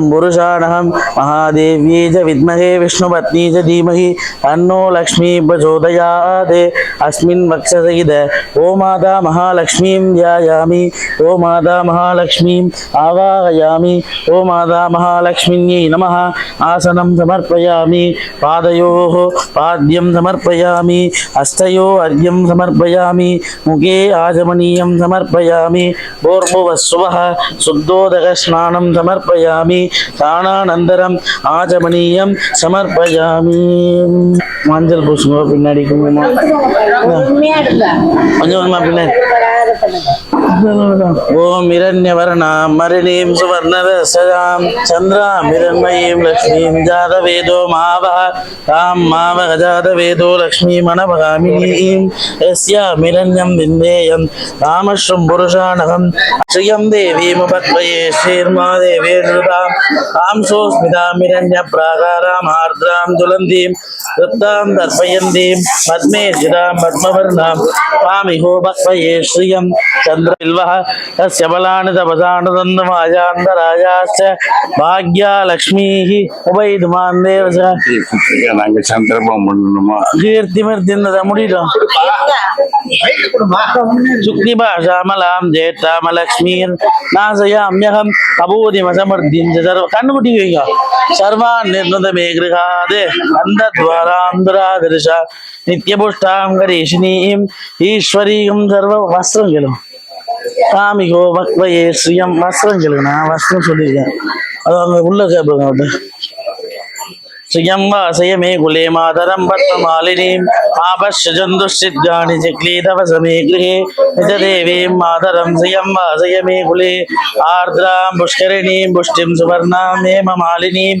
पुरुषाणहं महादेव्यै च विद्महे विष्णुपत्नी च धीमहि तन्नो लक्ष्मी प्रचोदयात्। अस्मिन् वक्षसहित ओ माता महालक्ष्मीं ध्यायामि। ओ माता महालक्ष्मीम् आवाहयामि। ओ माता महालक्ष्मीयै नमः। आसनं समर्पयामि। पादयोः पाद्यं समर्पयामि। हस्तयो अर्घ्यं समर्पयामि। मुखे आचमनीयं समर्पयामि। भूर्भुवस्सुवः शुद्धोदकस्नानं समर्पयामि। ஸ்நானானந்தரம் ஆச்சமணியம் சமர்ப்பயாமி. மஞ்சள் பூசுங்க பின்னாடி கொஞ்சம் கொஞ்சமா பின்னாடி. ஓம் இரண்யவரணாம் மருணீம் சுவர்ணரசயாம் சந்திராம் இரண்மயீம் லக்ஷ்மீம் ஜாதவேதோ மாவஹ தாம் மாவக ஜாதவேதோ லக்ஷ்மீ மனபகாமினீம் யஸ்யாம் இரண்யம் விந்தேயம் ராமஸ்ரம் புருஷானகம். ஸ்ரீயம் தேவீமுபத்வயே ஸ்ரீர்மா நிருதாம் தாம் சோஸ்மிதாம் இரண்ய பிராகாராம் ஆர்திராம் துலந்தீம். ருத்தாம் தர்ப்பயந்தீம். பத்மே ஜிதாம் பத்மவர்ணாம். பாமிகோ பக்வயே ஸ்ரீயம். चन्द्रबिल्वः तस्य बलानि तपसानुदन्तमायान्तरायाश्च भाग्या लक्ष्मीः उभयितुमान् देव च நாங்க சந்திரபம் பண்ணணுமா கீர்த்திமிர்த்தின்னத முடியும் சுக்திபாஷாமலாம் ஜேட்டாமலக்ஷ்மீர் நாசயாம்யகம் கபூதிமசமர்த்திம் ச சர்வ கண்ணுக்குட்டி வைங்க சர்வான் நிர்ணதமே கிருகாதே அந்தத்வாராந்தராதிருஷா நித்யபுஷ்டாம் கரீஷினீம் ஈஸ்வரீம் சர்வ வஸ்திரங்களும் காமிக்கோ வக்வையே சுயம் வஸ்திரம் கேளுங்கண்ணா வஸ்திரம் சொல்லியிருக்கேன். அது அவங்க உள்ள கேட்பாங்க அப்படி சுயம்பா சயமே குலே மாதரம் பத்மமாலினீம் ஆபஷந்துஷித்தானி ஜக்லீதவசமே கிரே நிஜதேவீம் மாதரம் சுயம்பா சயமே குலே. ஆர்திராம் புஷ்கரிணீம் புஷ்டிம் சுவர்ணாம் மேமமாலினீம் மாலினீம்.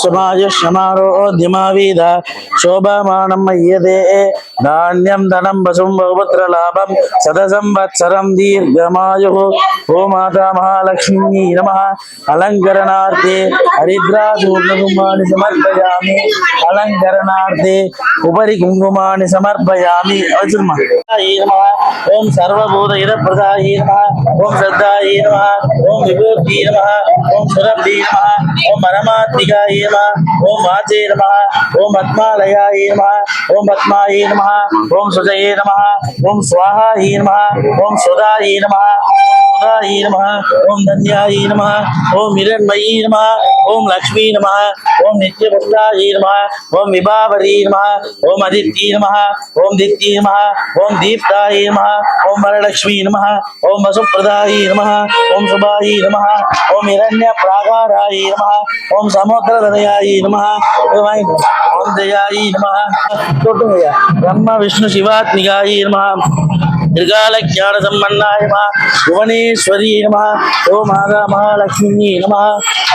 ஷமாயுஷ்மாரோத்யமாவீத சோபமானம் மையதே. தானியம் தனம் பசும் பகுபத்ர லாபம். சதசம்வத்சரம் தீர்க்கமாயு. ஓ மாதா மகாலட்சுமி நம அலங்கரணார்த்தே. ஹரித்ரா சூர்ணகுமானி சமர்ப்பயாமி. அலங்கரணார்த்தே. உபரி குங்குமானி சமர்ப்பயாமி வச்சிருமா ஓம் சர்வபூத இத பிரதாயி நம ஓம் சத்தாயி நம ஓம் விபூத்தி நம ஓம் சுரப்தி நம ஓம் பரமாத்மிக ஈகாயை நம ஓம் ஆஜே நம ஓம் பத்மாலயாயை நம ஓம் பத்மாயை நம ஓம் சுஜயே நம ஓம் சுவாஹாயை நம ஓம் சுதாயை நம. सुधायै नमः ॐ धन्यायै नमः ॐ हिरण्मयी नमः ॐ लक्ष्मी नमः ॐ नित्यभक्तायै नमः ॐ विभावरी नमः ॐ अदित्यै नमः ॐ दित्यै नमः ॐ दीप्तायै नमः ॐ वरलक्ष्मी नमः ॐ वसुप्रदायै नमः ॐ शुभायै नमः ॐ हिरण्यप्राकारायै नमः ॐ समुद्रहृदयायै नमः ॐ दयायै नमः ब्रह्म विष्णु शिवात्मिकायै नमः திரிகால ஞான சம்பன்னாய நமா புவனேஸ்வரி நமா ஓ மாதா மகாலட்சுமி நமா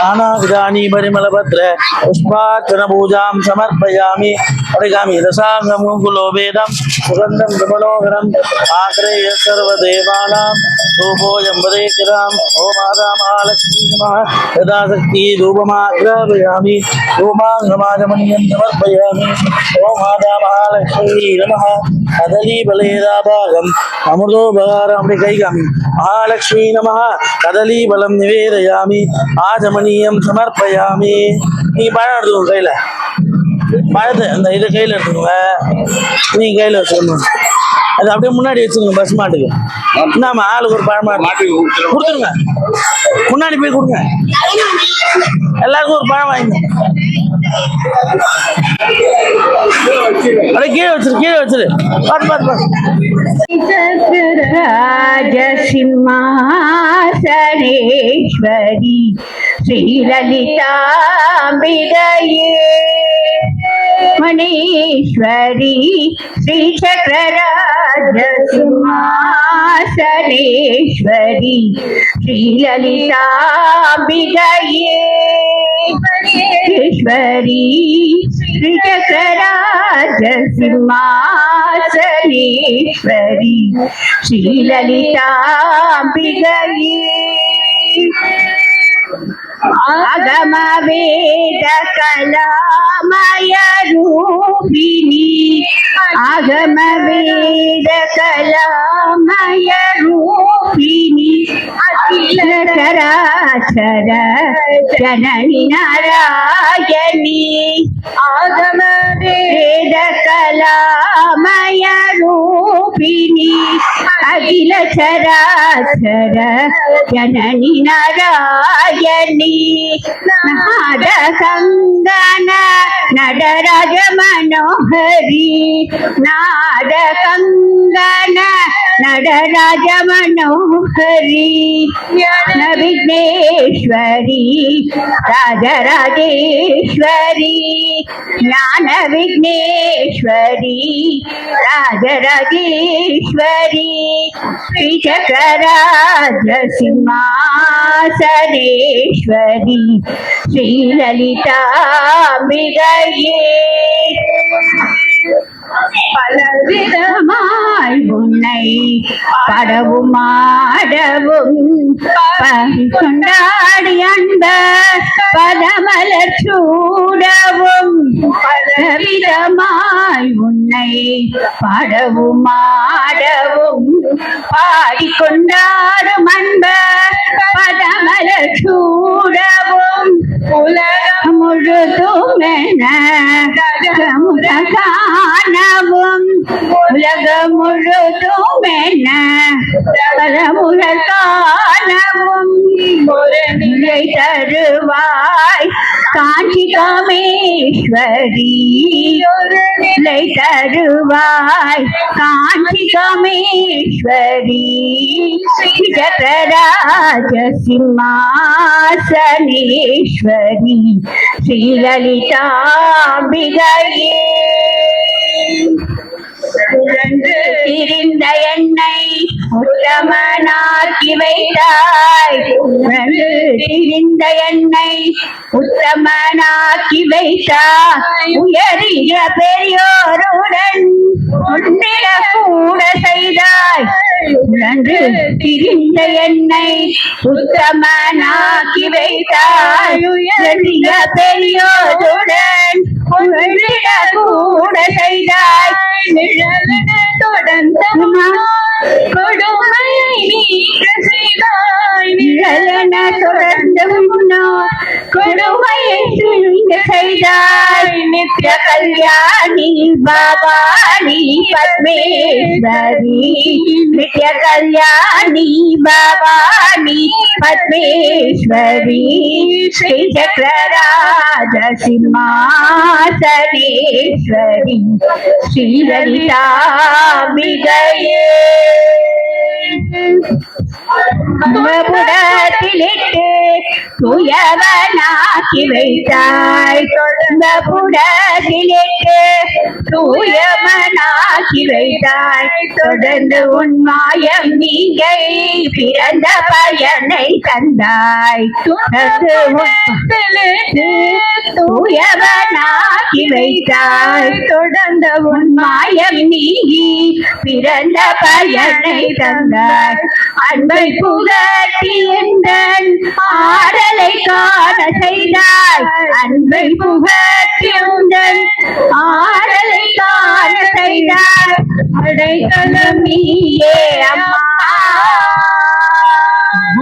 ஆனாவிதானி பரிமலபத்ர புஷ்பார்ச்சன பூஜாம் சமர்ப்பயாமி படைகாமி தசாங்கமுகுலோ வேதம் सुगन्धं विमलोहरम् आग्रेय सर्वदेवानां धूपोऽयं वदेकिराम् ओ माता महालक्ष्मी नमः यदा शक्ति धूपमाग्रापयामि धूमाङ्गमाजमन्यं समर्पयामि ओ माता महालक्ष्मी नमः कदलीबलेदाभागम् अमृतोपकारं कैगामि महालक्ष्मी नमः कदलीबलं निवेदयामि ஆஜமணியம் சமர்ப்பயாமி நீ பழம் எடுத்துக்கோங்க கையில் பழத்தை அந்த இதை கையில் எடுத்துக்கோங்க. நீங்க கையில் வச்சுக்கணும். அது அப்படியே முன்னாடி வச்சுக்கோங்க பஸ் மாட்டுக்கு. இந்தாம்மா ஆளுக்கு ஒரு பழமா. கொடுத்துருங்க. முன்னாடி போய் கொடுங்க. எல்லாருக்கும் ஒரு பழம் வாங்க அப்படியே கீழே வச்சிரு கீழே வச்சிரு. பாரு பாரு பாரு. ராஜசிம்மாசனேஸ்வரி ஸ்ரீலலிதாம்பிகையே மணேஸ்வரி ஸ்ரீசக்கராஜசிம்மாசனேஸ்வரி ஸ்ரீலலிதாம்பிகையே ఈశ్వరీ శ్రీచక్రరాజ సింహాసనేశ్వరీ శ్రీలలితాంబిగయీ అగమ వేద కళామయ రూపిణి. అగమ వేద కళామయ రూపిణి. అఖిల చరాచర జనని నారాయణి. ఆగమ వేద కళామయ రూపిణి అఖిల చరాచర జనని నారాయణి నాద కంగన నడరాజ మనోహరి నాద కంగన నడరాజ మనోహరి విఘ్నేశ్వరి రాజరాజేశ్వరి జ్ఞాన విఘ్నేశ్వరి రాజరాజే ईश्वरी श्रीशकराजसिंहासनेश्वरी श्रीललिताम्बिगये பலவிதமாய் உன்னை படவும் ஆடவும் கொண்டாடி அன்பர் பதமலர் சூடவும் பலவிதமாய் உன்னை பாடவும் ஆடவும் பாடிக்கொண்டாடும் அன்ப பதமலர் சூடவும். உலகம் முழுதும் என காணவும் உலகம் முழுதும் என காணவும் ஒரு நிலை தருவாய். காஞ்சி காமேஸ்வரி ஒரு நிலை தருவாய். காஞ்சி காமேஸ்வரி ஜகராஜ சிம்மாசனேஸ்வரி ஸ்ரீலலிதாம்பிகையே திரிந்த என்னை உத்தமனாக்கி வைத்தாய் திரிந்த என்னை உத்தமனாக்கி வைத்தாய் உயரிய பெரியோருடன் உன்னிட கூட செய்தாய் சுழன்று திரிந்த என்னை உத்தமனாக்கி வைத்தாய். உயரிய பெரியோருடன் உன்னிட கூட செய்தாய். தொடர்ந்த கொடுமையை நீக்க செய்தாய் நிழலென தொடர்ந்த முன்னாள் கொடுமையை நீங்க செய்தாய். நித்ய கல்யாணி பவானி பத்மேஸ்வரி. நித்ய கல்யாணி பவானி பத்மேஸ்வரி ஸ்ரீ சக்கரராஜ சிம்மாசனேஸ்வரி ஸ்ரீலலிதாம்பிகையே புடத்திலிட்டு துயவனாக்கி வைத்தாய். தொடர்ந்த புடத்திலிட்டு தூயவனாக்கி வைத்தாய். தொடர்ந்து உன் மாயம் நீங்கை பிறந்த பயனை தந்தாய். தொடர்ந்து உன் தூயவனாக்கி வைத்தாய். தொடர்ந்த உன் மாயம் நீங்கி பிறந்த பயனை தந்தாய். அன்பை புகட்டி எந்தன் ஆடலை காண செய்தாய். அன்பை புகட்டி உந்தன் ஆடலை காண செய்தாய். அடைக்கலம் நீயே அம்மா.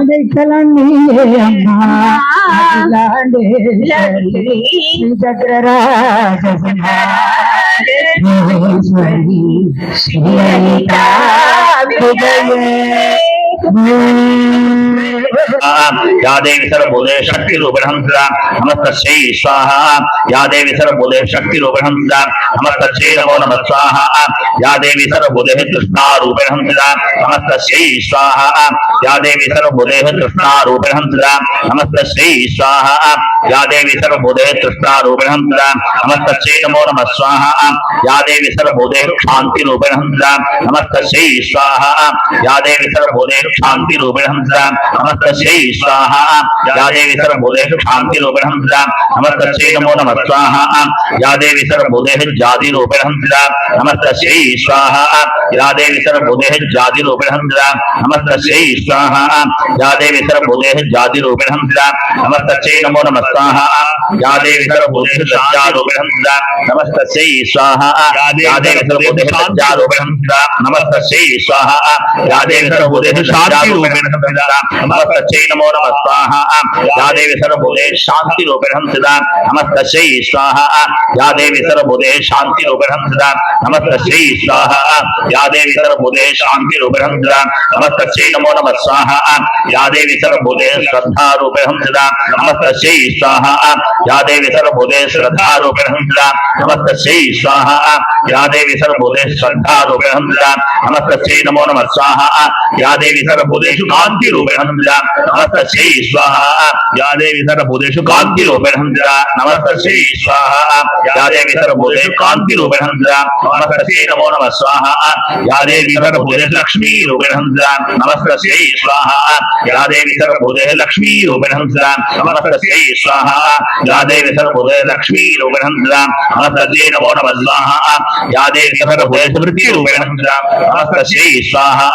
அடைக்கலம் நீயே அம்மா. சக்கரராஜ या देवी सर्वभूते शक्ति रूपेण सदा नमस्तस्यै स्वाहा या देवी सर्वभूते शक्ति रूपेण सदा नमस्तस्यै नमो नमः स्वाहा या देवी सर्वभूते कृष्णा रूपेण सदा नमस्तस्यै स्वाहा या देवी सर्वभूते कृष्णा रूपेण सदा नमस्तस्यै स्वाहा या देवी सर्वभूते तृष्णा रूपेण सदा नमस्तस्यै नमो नमः स्वाहा या देवी सर्वभूते शान्ति रूपेण सदा नमस्तस्यै स्वाहा या देवी सर्वभूते शान्ति रूपेण सदा नमस्तस्यै स्वाहा। या देवी सर्वभूते शान्ति रूपेण सदा नमस्तस्यै नमो नमः स्वाहा। या देवी सर्वभूते जाति रूपेण सदा नमस्तस्यै स्वाहा। या देवी सर्वभूते जाति रूपेण सदा नमस्तस्यै स्वाहा। या देवी सर्वभूते जाति रूपेण सदा नमस्तस्यै नमो नमः स्वाहा। या देवी सर्वभूते सत्या रूपेण सदा नमस्तस्यै स्वाहा। या देवी सर्वभूते सत्या रूपेण सदा। नमस्तस्यै स्वाहा। या देवी सर्वभूते शान्ति रूपेण सदा नमस्तस्यै नमो नमः, स्वाहा। या देवी सर्वभूते शान्ति रूपेण सदा नमस्तस्यै, स्वाहा। या देवी सर्वभूते शान्ति रूपेण सदा नमस्तस्यै, स्वाहा। या देवी सर्वभूते शान्ति रूपेण सदा नमस्तस्यै, नमो नमः, स्वाहा। या देवी सर्वभूते श्रद्धा रूपेण सदा नमस्तस्यै, स्वाहा। या देवी सर्वभूते श्रद्धा रूपेण सदा नमस्तस्यै, स्वाहा। या देवी सर्वभूते श्रद्धा रूपेण सदा नमस्तस्यै, नमो नमः, स्वाहा। या देवी सर्वभूतेषु कान्ति रूपेण सदा नमस्तस्यै, स्वाहा। या देवी सर्वभूतेषु कान्ति रूपेण सदा नमस्तस्यै, स्वाहा। या देवी सर्वभूतेषु कान्ति रूपेण सदा नमस्तस्यै, नमो नमः, स्वाहा। या देवी सर्वभूतेषु लक्ष्मी रूपेण सदा नमस्तस्यै, स्वाहा। या देवी सर्वभूतेषु लक्ष्मी रूपेण सदा नमस्तस्यै, स्वाहा। या देवी सर्वभूतेषु लक्ष्मी रूपेण सदा नमस्तस्यै, नमो नमः, स्वाहा। या देवी सर्वभूतेषु वृत्ति रूपेण सदा नमस्तस्यै, स्वाहा।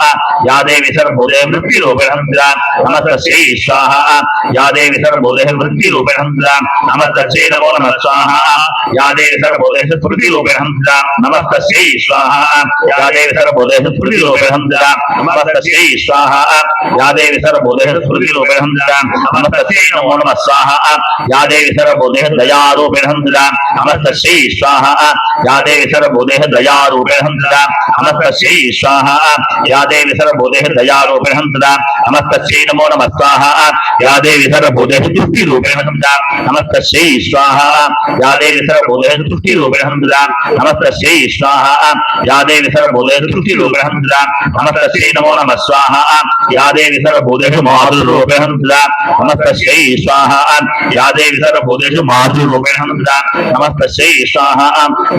या देवी सर्वभूतेषु वृत्ति रूपेण सदा नमस्तस्यै स्वाहा या देवी सर्वभूतेषु वृत्ति रूपेण सदा नमस्तस्यै नमो नमः स्वाहा या देवी सर्वभूतेषु स्मृति रूपेण सदा नमस्तस्यै स्वाहा या देवी सर्वभूतेषु स्मृति रूपेण सदा नमस्तस्यै स्वाहा या देवी सर्वभूतेषु स्मृति रूपेण सदा नमस्तस्यै नमो नमः स्वाहा या देवी सर्वभूतेषु दया रूपेण सदा नमस्तस्यै स्वाहा या देवी सर्वभूतेषु दया रूपेण सदा नमस्तस्यै स्वाहा या देवी सर्वभूतेषु दया రూపేణ సదా నమస్తై నమో నమ స్వాహ. యా దేవి సర్వభూతేషు దృష్టి రూపేణ సదా నమస్తై స్వాహ. యా దేవి సర్వభూతేషు దృష్టి రూపేణ సదా నమస్తై స్వాహ. యా దేవి సర్వభూతేషు దృష్టి రూపేణ సదా నమస్తై నమో నమ స్వాహ. యా దేవి సర్వభూతేషు మాతృరూపేణ సదా నమస్తై స్వాహ. యా దేవి సర్వభూతేషు మాతృరూపేణ సదా నమస్తై స్వాహ.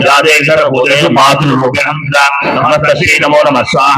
యా దేవి సర్వభూతేషు మాతృరూపేణ నమస్తై నమో నమ స్వాహ.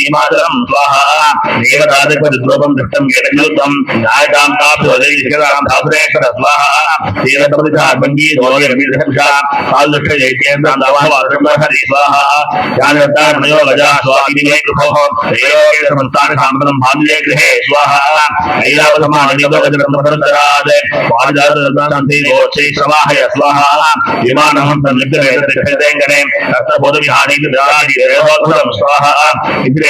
मातरं स्वाहा देवतादिपतिद्रूपं दृष्टं केटयुतं नायकां ताप्योदयिषिकरां धातुरेश्वर स्वाहा देवतपतिधार्मङ्गी दोलयमिर्षा कालदृष्ट जैत्येन्द्रं दवाहरि स्वाहा जानवतार्मयो गजा स्वामिने कृपोः त्रयोगे समस्तानि साम्प्रतं भान्ये गृहे स्वाहा ऐरावतमानयोगजरन्तराज वाजारदन्ति गोक्षै समाहय स्वाहा विमानहं संलिप्तवेदतिष्ठतेङ्गणे तत्तबोधविहारी विदारादि देवोत्तरं स्वाहा इन्द्रे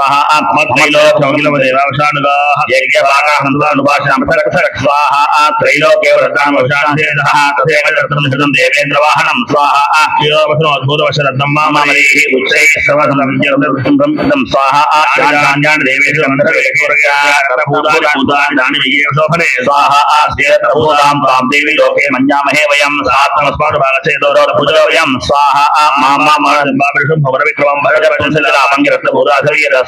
స్వాహ ఆత్మత్రైలోకమిలవ దేవాంశానుగా యజ్ఞ భాగాహంతానుభాషాంతరక్షరక్ స్వాహ త్రైలోకే వ్రతాంశాంతం దేవేంద్ర వాహనం స్వాహ త్రైలోకం అద్భుతవశరథం మామై ఉచ్చై సవసం స్వాహ ఆచార్యాణ దేవేంద్ర దేవి లోకే మన్యామహే వయం సాత్మస్మాత్ భారతే దౌరవ పూజలో వయం స్వాహ మామ మామ భవన విక్రమం భరత పంచల మంగిరత్న భూరాధవీర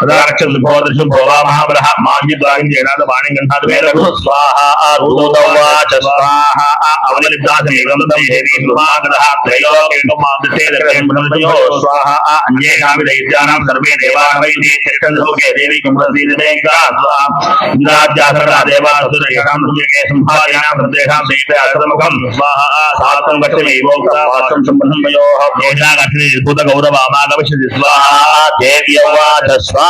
అదారక్షలు భోదృశం భోవామహాబలః మాన్యద్వాయం జయనాథ వాణి గంధాదు వేరగు స్వాహ రూదోదవాచ స్వాహ అవలిబ్దాసమేవం దేహేది సుభాగదః త్రయోకేందం ఆదితే దర్యం బ్రహ్మయో స్వాహ అన్యేకామి దైత్యానాం సర్వే దేవాహైతి చక్రంధోకే దేవి కుంభసి దేవేంకా స్వాహ ఇంద్రాజ్యాసర దేవాసుర ఏకాం సుజగే సంభాయానాం ప్రదేశాం దేవే అసముఖం స్వాహ సాత్వం గతమేవోక్త వాసం సంబంధమయోః భోజాగతి భూత గౌరవ అమాగమిషతి స్వాహ దేవ్యవాచ స్వాహ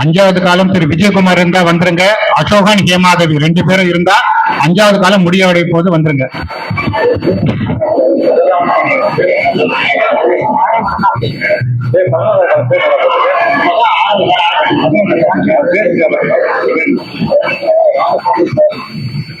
அஞ்சாவது காலம் திரு விஜயகுமார் இருந்தா வந்துருங்க. அசோகன் ஹேமாதேவி ரெண்டு பேரும் இருந்தா அஞ்சாவது காலம் முடியவடைய போது வந்துருங்க.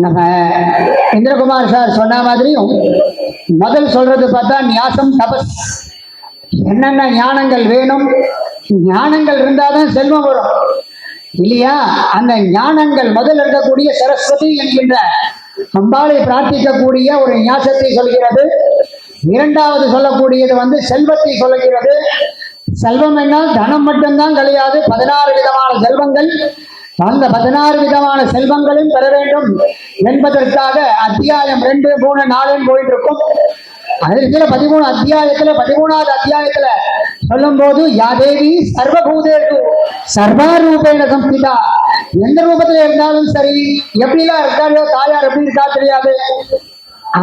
நம்ம இந்திரகுமார் சார் சொன்ன மாதிரியும் முதல் சொல்றது பார்த்தா நியாசம் தபஸ். என்னென்ன ஞானங்கள் வேணும்? ஞானங்கள் இருந்தாதான் செல்வம் வரும். இல்லையா? அந்த ஞானங்கள் முதல் இருக்கக்கூடிய சரஸ்வதி என்கின்ற அம்பாளை பிரார்த்திக்கக்கூடிய ஒரு நியாசத்தை சொல்கிறது. இரண்டாவது சொல்லக்கூடியது வந்து செல்வத்தை சொல்லுகிறது செல்வம் என்ன தனம் மட்டும்தான் கிடையாது பதினாறு விதமான செல்வங்கள். அந்த பதினாறு விதமான செல்வங்களையும் பெற வேண்டும் என்பதற்காக அத்தியாயம் ரெண்டு மூணு நாலுன்னு போயிட்டு இருக்கும் அதில் பதிமூணு அத்தியாயத்துல பதிமூணாவது அத்தியாயத்துல சொல்லும் போது யாதேவி சர்வபூதேஷு சர்வாரூபேண சம்ஸ்திதா எந்த ரூபத்துல இருந்தாலும் சரி எப்படிலாம் இருக்காரோ தாயார் எப்படி இருக்கா தெரியாது.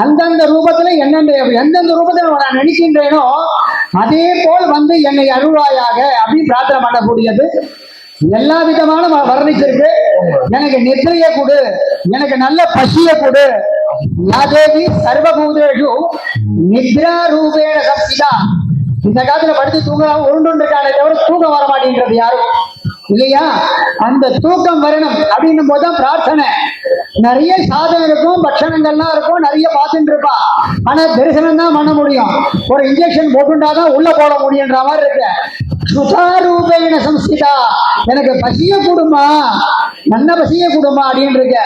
அந்தந்த ரூபத்துல என்னென்ன எந்தெந்த ரூபத்துல நான் நினைக்கின்றேனோ அதே போல் வந்து என்னை அருள்வாயாக அப்படின்னு பிரார்த்தனை பண்ணக்கூடியது. எல்லா விதமான வர்ணிச்சிருக்கு. எனக்கு நித்திரைய கொடு எனக்கு நல்ல பசிய கொடு. யாதேவி சர்வபூதேஷு நித்ரா ரூபேண சப்திதா இந்த காலத்துல படுத்து தூங்கலாம் உருண்டு இருக்கானே தவிர தூக்கம் வர மாட்டேங்கிறது யாரும். இல்லையா? அந்த தூக்கம் வரணும் அப்படின்னும் போதுதான் பிரார்த்தனை. நிறைய சாதம் இருக்கும் பட்சணங்கள்லாம் இருக்கும் நிறைய பார்த்துட்டு இருப்பா. ஆனா தரிசனம் தான் பண்ண முடியும். ஒரு இன்ஜெக்ஷன் போட்டுட்டாதான் உள்ள போட முடியுன்ற மாதிரி இருக்கு. சுதாரூபேன சம்ஸ்கிதா எனக்கு பசிய கொடுமா? நல்ல பசிய கொடுமா அப்படின்னு இருக்க.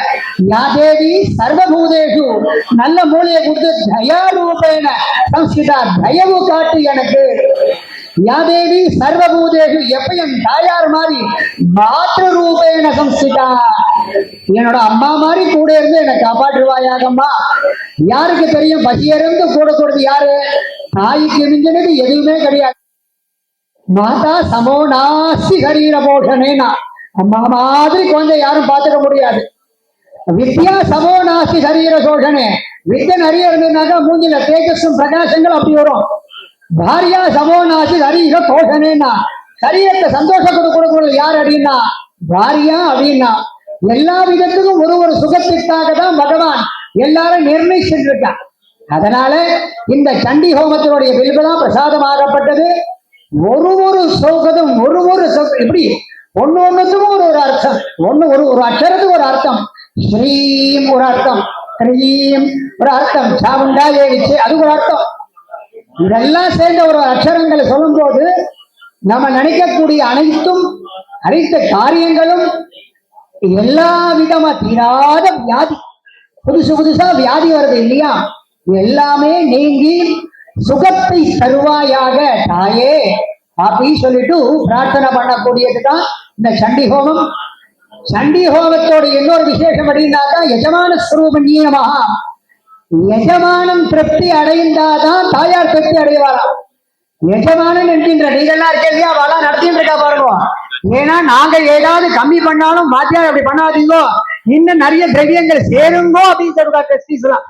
யாதேவி சர்வபூதேஷு. நல்ல மூலையை கொடுத்து தயாரூபேன சம்ஸ்கிதா தயவு காட்டு எனக்கு. யாதேவி சர்வபூதேஷு எப்பயும் தாயார் மாதிரி மாற்று ரூபேன சம்ஸ்திதா என்னோட அம்மா மாதிரி கூட இருந்து என்னை காப்பாற்றுவாயாகம்மா யாருக்கு தெரியும்? பசியிருந்து கூட கூடது யாரு? தாய்க்கு மிஞ்சினது எதுவுமே கிடையாது. மாதா சமோ நாசி சரீர போஷனேனா. அம்மா மாதிரி குழந்தை யாரும் பார்த்துக்க முடியாது. வித்யா சமோ நாசி சரீர சோஷனே. வித்யா நிறைய இருந்ததுனாக்கா மூஞ்சில தேஜஸும் பிரகாசங்கள் அப்படி வரும். பாரியா சமோ சரீர போஷனேனா சரீரத்தை சந்தோஷம் கொடுக்கறது யார் அப்படின்னா? பாரியா அப்படின்னா. எல்லா விதத்துக்கும் ஒரு ஒரு சுகத்திற்காக தான் பகவான் எல்லாரும் நிர்ணயிச்சுட்டு இருக்கான் அதனால இந்த சண்டி ஹோமத்தினுடைய வில்பதான் பிரசாதமாகப்பட்டது. ஒரு ஒரு சோகதும் ஒரு ஒரு சொ- இப்படி ஒண்ணு ஒண்ணுத்துக்கும் ஒரு ஒரு அர்த்தம். ஒண்ணு ஒரு ஒரு அக்ஷரத்துக்கு ஒரு அர்த்தம். ஸ்ரீம் ஒரு அர்த்தம். ஸ்ரீம் ஒரு அர்த்தம். சாமுண்டா ஏவிச்சு அது ஒரு அர்த்தம். இதெல்லாம் சேர்ந்த ஒரு அக்ஷரங்களை சொல்லும்போது நம்ம நினைக்கக்கூடிய அனைத்தும் அனைத்து காரியங்களும் எல்லா விதமா தீராத வியாதி. புதுசு புதுசா வியாதி வருது இல்லையா? எல்லாமே நீங்கி சுகத்தை தருவாயாக தாயே அப்படின்னு சொல்லிட்டு பிரார்த்தனை பண்ணக்கூடியதுதான் இந்த சண்டி ஹோமம். சண்டி ஹோமத்தோட இன்னொரு விசேஷம் அப்படின்னாக்கா எஜமான ஸ்வரூப நியமகா எஜமானம் திருப்தி அடைந்தாதான் தாயார் திருப்தி அடைவாராம் எஜமானன் என்கின்ற நீங்கள்லாம் இருக்க இல்லையா? அவெல்லாம் நடத்திட்டு இருக்கா பாருங்க. ஏன்னா நாங்க ஏதாவது கம்மி பண்ணாலும் வாத்தியார் அப்படி பண்ணாதீங்கோ. இன்னும் நிறைய திரவியங்கள் சேருங்கோ அப்படின்னு சொல்றா டெஸ்டிஸ்லாம்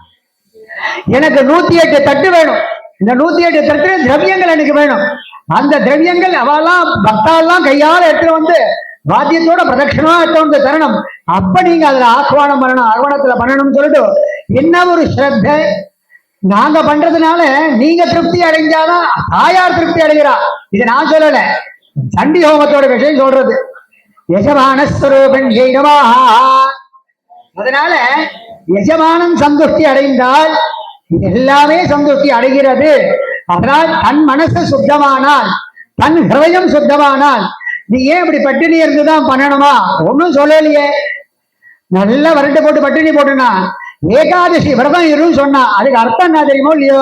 எனக்கு நூத்தி எட்டு தட்டு வேணும். இந்த நூத்தி எட்டு தட்டு திரவியங்கள் எனக்கு வேணும். அந்த திரவியங்கள் அவெல்லாம் பக்தாலாம் கையால எடுத்துட்டு வந்து வாத்தியத்தோட பிரதட்சணமா எடுத்து வந்து தரணும். அப்ப நீங்க அதுல ஆஹ்வானம் பண்ணணும் அரவணத்துல பண்ணணும்னு சொல்லிட்டு என்ன ஒரு ஸ்ரத்த? நாங்க பண்றதுனால நீங்க திருப்தி அடைஞ்சாதான் தாயார் திருப்தி அடைகிறா. இது நான் சொல்லல. சண்டி ஹோமத்தோட விஷயம் சொல்றது. யஜமான ஸ்வரூபன் அதனால எஜமானன் சந்துஷ்டி அடைந்தால் எல்லாமே சந்துஷ்டி அடைகிறது. அதனால் தன் மனசு சுத்தமானால் தன் ஹிருதயம் சுத்தமானால் நீ ஏன் இப்படி பட்டினி இருந்துதான் பண்ணணுமா? ஒன்னும் சொல்லலையே. நல்லா வரட்டு போட்டு பட்டினி போட்டுனா ஏகாதசி விரதம் இருன்னு சொன்னா அதுக்கு அர்த்தம் என்ன தெரியுமோ இல்லையோ?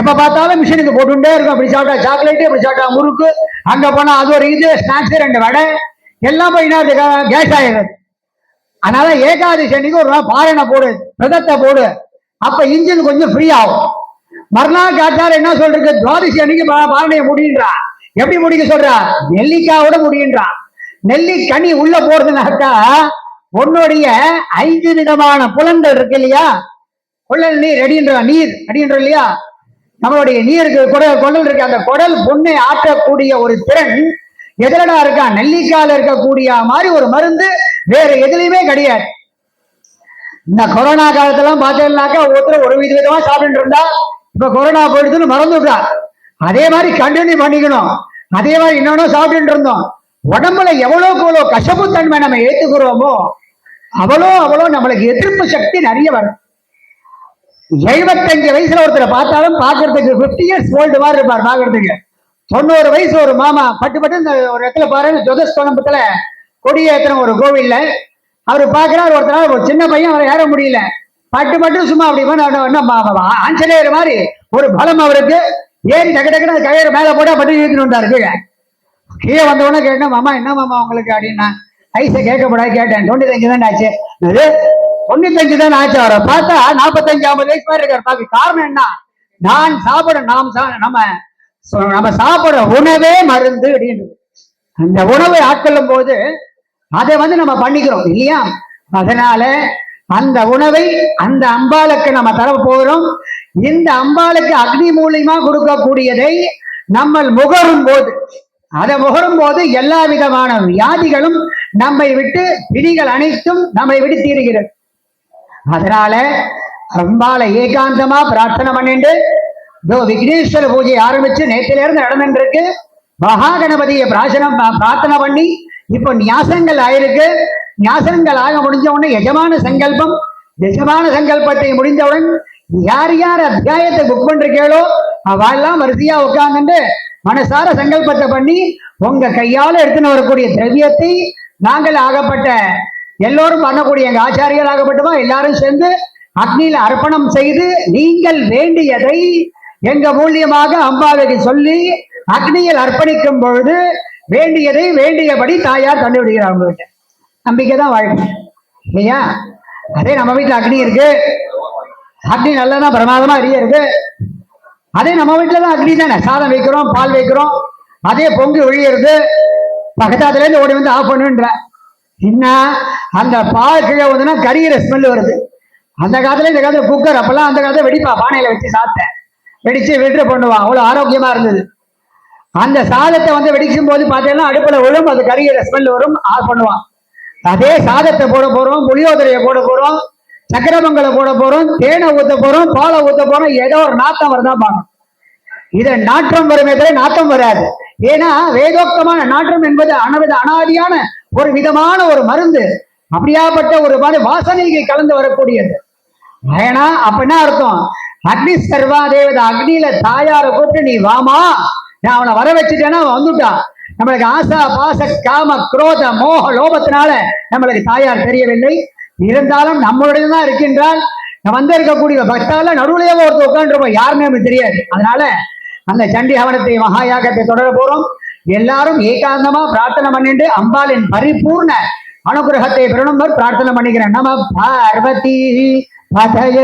எப்ப பார்த்தாலும் மிஷினுக்கு போட்டுட்டே இருக்கும். அப்படி சாப்பிட்டா சாக்லேட்டு அப்படி சாப்பிட்டா முறுக்கு. அங்க போனா அது ஒரு இது ஸ்நாக்ஸ் ரெண்டு வடை. எல்லாம் போய் கேஸ் ஆயிடுது. அதனால ஏகாதசி அன்னைக்கு ஒரு நாள் பாரணை போடு பிரதத்தை போடு. அப்ப இன்ஜின் கொஞ்சம் ஃப்ரீ ஆகும். மறுநாள் காட்டாரு என்ன சொல்றது? துவாதசி அன்னைக்கு பாரணையை முடியுன்றா. எப்படி முடிக்க சொல்றா? நெல்லிக்காவோட முடியுன்றா. நெல்லிக்கனி உள்ள போறதுனாக்கா உன்னுடைய ஐந்து விதமான புலன்கள் இருக்கு இல்லையா? குழல் நீர் அடின்ற நீர் அடின்ற இல்லையா? நம்மளுடைய நீருக்கு குடல் குடல் இருக்கு. அந்த குடல் பொண்ணை ஆற்றக்கூடிய ஒரு திறன். எதிரடா இருக்கா? நெல்லிக்கால இருக்கக்கூடிய மாதிரி ஒரு மருந்து வேற எதுலையுமே கிடையாது. இந்த கொரோனா காலத்தெல்லாம் பார்த்தீங்கன்னாக்கா ஒவ்வொருத்தரும் ஒரு வித விதமா சாப்பிட்டு இருந்தா இப்ப கொரோனா போயிடுதுன்னு மறந்துட்டா அதே மாதிரி கண்டினியூ பண்ணிக்கணும். அதே மாதிரி இன்னொன்னு சாப்பிட்டு இருந்தோம். உடம்புல எவ்வளோக்கு எவ்வளவு கசப்பு தன்மை நம்ம ஏற்றுக்கிறோமோ அவ்வளோ அவ்வளோ நம்மளுக்கு எதிர்ப்பு சக்தி நிறைய வரும். எழுபத்தஞ்சு வயசுல ஒருத்தரை பார்த்தாலும் பார்க்கறதுக்கு 50 இயர்ஸ் ஓல்டு மாதிரி இருப்பார் பார்க்கறதுக்கு. தொண்ணூறு வயசு ஒரு மாமா பட்டு பட்டு இந்த ஒரு இடத்துல பாருங்க ஜோதஸ்தோலம்பத்துல கொடியேற்றுற ஒரு கோவில்ல அவர் பார்க்கிறார் ஒருத்தர் ஒரு சின்ன பையன் அவரை ஏற முடியல. பட்டு பட்டு சும்மா அப்படி பண்ண ஆஞ்சலேயர் ஆஞ்சநேயர் மாதிரி ஒரு பலம் அவருக்கு. ஏன் டக்கு டக்குன்னு கயிறு மேல போட்டா பட்டு இழுத்துட்டு வந்தாரு கீழே வந்தவொடனே வந்த கேட்டேன் மாமா என்ன மாமா உங்களுக்கு அப்படின்னா? ஐஸை கேட்கப்படாது கேட்டேன். தொண்ணூத்தஞ்சு தான் ஆச்சு. அது தொண்ணூத்தஞ்சு தான் ஆச்சு. அவரை பார்த்தா நாற்பத்தஞ்சு ஐம்பது வயசு மாதிரி இருக்காரு. பாக்கு காரணம் என்ன? நான் சாப்பிட நாம் நம்ம நம்ம சாப்பிடுற உணவே மருந்து அப்படின்றது. அந்த உணவை ஆட்கொள்ளும் போது அதை வந்து நம்ம பண்ணிக்கிறோம் இல்லையா? அதனால அந்த உணவை அந்த அம்பாளுக்கு நம்ம தர போகிறோம். இந்த அம்பாளுக்கு அக்னி மூலியமா கொடுக்கக்கூடியதை நம்ம முகரும் போது அதை முகரும் போது எல்லா விதமான வியாதிகளும் நம்மை விட்டு பிடிகள் அனைத்தும் நம்மை விட்டு தீருகிறது. அதனால அம்பாளை ஏகாந்தமா பிரார்த்தனை பண்ணிட்டு இதோ விக்னேஸ்வர பூஜை ஆரம்பிச்சு நேத்தில இருந்து நடந்துருக்கு மகா கணபதியை பிராசனம் பிரார்த்தனை பண்ணி இப்போ நியாசங்கள் ஆயிருக்கு. நியாசங்கள் ஆக முடிஞ்ச உடனே எஜமான சங்கல்பம் எஜமான சங்கல்பத்தை முடிந்தவுடன் யார் யார் அத்தியாயத்தை புக் பண்றீங்களோ அவெல்லாம் வரிசையா உட்காந்துட்டு மனசார சங்கல்பத்தை பண்ணி உங்க கையால் எடுத்துன்னு வரக்கூடிய திரவியத்தை நாங்கள் ஆகப்பட்ட எல்லோரும் பண்ணக்கூடிய எங்க ஆச்சாரியர் ஆகப்பட்டுமா எல்லாரும் சேர்ந்து அக்னியில அர்ப்பணம் செய்து நீங்கள் வேண்டியதை எங்க மூலியமாக அம்பாளுக்கு சொல்லி அக்னியில் அர்ப்பணிக்கும் பொழுது வேண்டியதை வேண்டியபடி தாயார் கண்டுபிடிக்கிறார் உங்ககிட்ட நம்பிக்கை தான் வாழ்க்கை. இல்லையா? அதே நம்ம வீட்டில் அக்னி இருக்கு. அக்னி நல்லதான் பிரமாதமா எரிய இருக்கு. அதே நம்ம வீட்டில் தான் அக்னி தானே? சாதம் வைக்கிறோம் பால் வைக்கிறோம். அதே பொங்கி ஒழியிறது. பக்கத்தாத்துலேருந்து ஓடி வந்து ஆஃப் பண்ணுன்ற. என்ன அந்த பால் கீழே வந்துன்னா கரியிற ஸ்மெல் வருது. அந்த காலத்துல இந்த காலத்துல குக்கர் அப்பெல்லாம் அந்த காலத்துல வெடிப்பா. பானையில வச்சு சாப்பிட்டேன். வெடிச்சு விட்டு பண்ணுவான் அவ்வளவு ஆரோக்கியமா இருந்தது. அந்த சாதத்தை வந்து வெடிக்கும் போது பார்த்தீங்கன்னா அடுப்புல விழும் அது கரியிற ஸ்மெல் வரும் ஆஃப் பண்ணுவான் அதே சாதத்தை போட போறோம் புளியோதரையை போட போறோம். சக்கரமங்கலம் போட போறோம் தேனை ஊத்த போறோம் பாலை ஊத்த போறோம் ஏதோ ஒரு நாத்தம் வரதான் பார்க்கணும் இதை நாற்றம் வருமே தவிர நாத்தம் வராது. ஏன்னா வேதோக்தமான நாற்றம் என்பது அனவித அனாதியான ஒரு விதமான ஒரு மருந்து. அப்படியாப்பட்ட ஒரு மாதிரி வாசனைகள் கலந்து வரக்கூடியது. ஏன்னா அப்ப என்ன அர்த்தம்? அக்னி சர்வா தேவத அக்னியில தாயார கூப்பிட்டு நீ வாமா நான் அவனை வர வச்சுட்டேன்னா அவன் வந்துட்டான் நம்மளுக்கு ஆசா பாச காம குரோத மோக லோபத்தினால நம்மளுக்கு தாயார் தெரியவில்லை. இருந்தாலும் நம்மளுடையதான் இருக்கின்றால் வந்து இருக்கக்கூடிய பக்தால நடுவுலையே ஒருத்தர் உட்காந்துருப்போம் யாருமே நமக்கு தெரியாது. அதனால அந்த சண்டி ஹவனத்தை மகாயாகத்தை தொடர போறோம். எல்லாரும் ஏகாந்தமா பிரார்த்தனை பண்ணிட்டு அம்பாளின் பரிபூர்ண அனுகிரகத்தை பிரணம்பர் பிரார்த்தனை பண்ணிக்கிறேன். நம Parvati Thank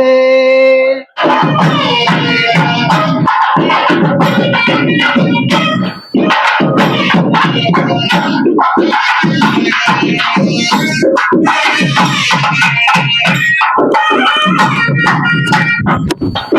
you. Thank you.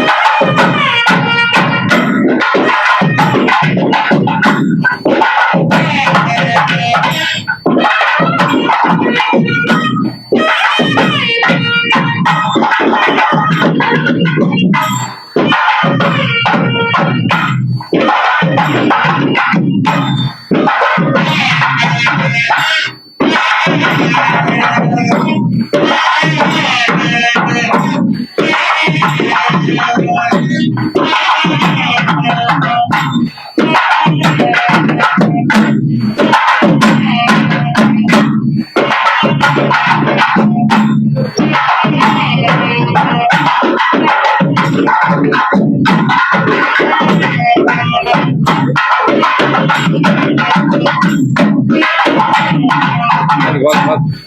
Hadi bak bak.